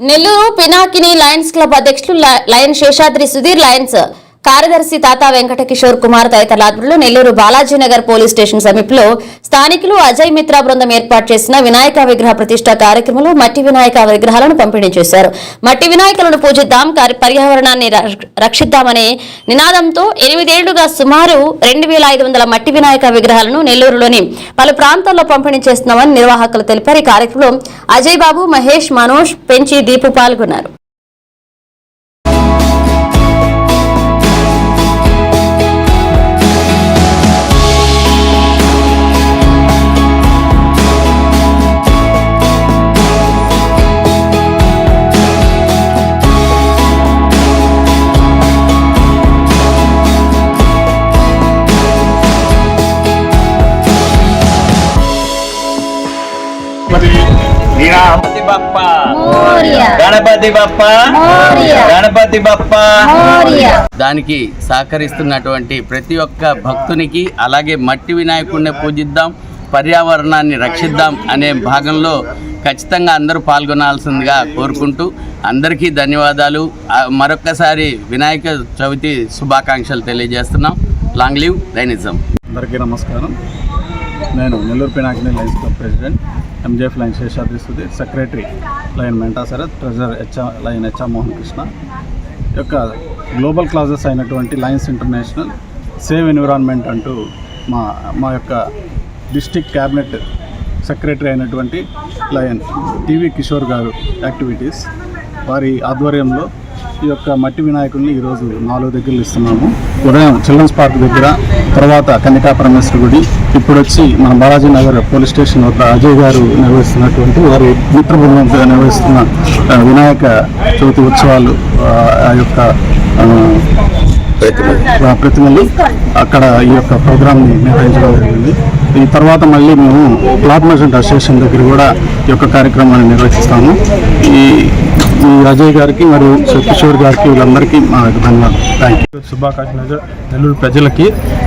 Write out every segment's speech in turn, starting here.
Nellore Pinakini Lions club అధ్యక్షులు ల- lion Seshadri Sudheer lions కార్యదర్శి తాతా వెంకట కిషోర్ కుమార్ తదితరుల ఆధ్వర్యంలో నెల్లూరు బాలాజీనగర్ పోలీస్ స్టేషన్ సమీపంలో స్థానికులు అజయ్ మిత్రా బృందం ఏర్పాటు చేసిన వినాయక విగ్రహ ప్రతిష్ట కార్యక్రమంలో మట్టి వినాయక విగ్రహాలను పంపిణీ చేశారు. మట్టి వినాయకులను పూజిద్దాం కార్య- పర్యావరణాన్ని ర- రక్షిద్దామనే నినాదంతో ఎనిమిదేళ్ళుగా సుమారు రెండు వేల ఐదు వందల మట్టి వినాయక విగ్రహాలను నెల్లూరులోని పలు ప్రాంతాల్లో పంపిణీ చేస్తున్నామని నిర్వాహకులు తెలిపారు. ఈ కార్యక్రమంలో అజయ్ బాబు మహేష్ మనోజ్ పెంచి దీపు పాల్గొన్నారు. గణపతి బప్ప. గణపతి బప్ప. గణపతి బప్ప. దానికి సహకరిస్తున్నటువంటి ప్రతి ఒక్క భక్తునికి అలాగే మట్టి వినాయకుడిని పూజిద్దాం పర్యావరణాన్ని రక్షిద్దాం అనే భాగంలో ఖచ్చితంగా అందరూ పాల్గొనాల్సిందిగా కోరుకుంటూ అందరికీ ధన్యవాదాలు. మరొక్కసారి వినాయక చవితి శుభాకాంక్షలు తెలియజేస్తున్నాం. లాంగ్ లివ్ డైనిజం అందరికీ నమస్కారం. నేను Nellore Pinakini Lions Club president MJF Lion Seshadri Sudheer secretary Lion Menta Sarath treasurer హెచ్ఆ line హెచ్ఆ మోహన్ కృష్ణ. యొక్క గ్లోబల్ క్లాజెస్ అయినటువంటి లయన్స్ ఇంటర్నేషనల్ సేవ్ ఎన్విరాన్మెంట్ అంటూ మా మా యొక్క డిస్టిక్ క్యాబినెట్ సెక్రటరీ అయినటువంటి Lion TV Kishore garu activities వారి ఆధ్వర్యంలో ఈ యొక్క మట్టి వినాయకుడిని ఈరోజు నాలుగు దగ్గరలు ఇస్తున్నాము. ఉదయం చిల్డ్రన్స్ పార్క్ దగ్గర తర్వాత కన్నికా పరమేశ్వర గుడి ఇప్పుడు వచ్చి మన బాలాజీ నగర్ పోలీస్ స్టేషన్ వద్ద అజయ్ గారు నిర్వహిస్తున్నటువంటి వారి మిత్ర బృందంతో నిర్వహిస్తున్న వినాయక చవితి ఉత్సవాలు ఆ, యొక్క ప్రతిమలు. అక్కడ ఈ యొక్క ప్రోగ్రామ్ని నిర్వహించడం జరిగింది. ఈ తర్వాత మళ్ళీ మేము మర్చెంట్ అసోసియేషన్ దగ్గర కూడా ఈ యొక్క కార్యక్రమాన్ని నిర్వహిస్తాము. ఈ అజయ్ గారికి మరియు కిషోర్ గారికి వీళ్ళందరికీ మా యొక్క ధన్యవాదాలు. థ్యాంక్ యూ శుభాకాంక్షలు. నెల్లూరు ప్రజలకి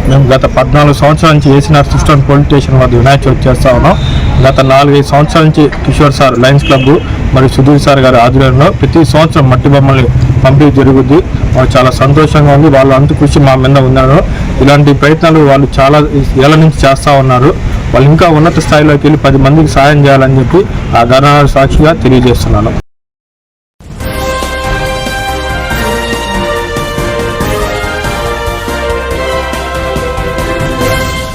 మేము గత పద్నాలుగు సంవత్సరాల నుంచి వేసిన సిస్టమ్ పోలీస్ స్టేషన్ వద్ద వినాయక చవితి చేస్తా ఉన్నాం. గత నాలుగైదు సంవత్సరాల నుంచి కిషోర్ సార్ లయన్స్ క్లబ్ మరియు సుధీర్ సార్ గారి ఆధ్వర్యంలో ప్రతి సంవత్సరం మట్టి బొమ్మల్ని పంపిణీ జరుగుద్ది. వాళ్ళు చాలా సంతోషంగా ఉంది. వాళ్ళ అంత కృషి మా మీద ఉన్నారు. ఇలాంటి ప్రయత్నాలు వాళ్ళు చాలా ఏళ్ళ నుంచి చేస్తూ ఉన్నారు. వాళ్ళు ఇంకా ఉన్నత స్థాయిలోకి వెళ్ళి పది మందికి సాయం చేయాలని చెప్పి ఆ ధర్నా సాక్షిగా తెలియజేస్తున్నాను.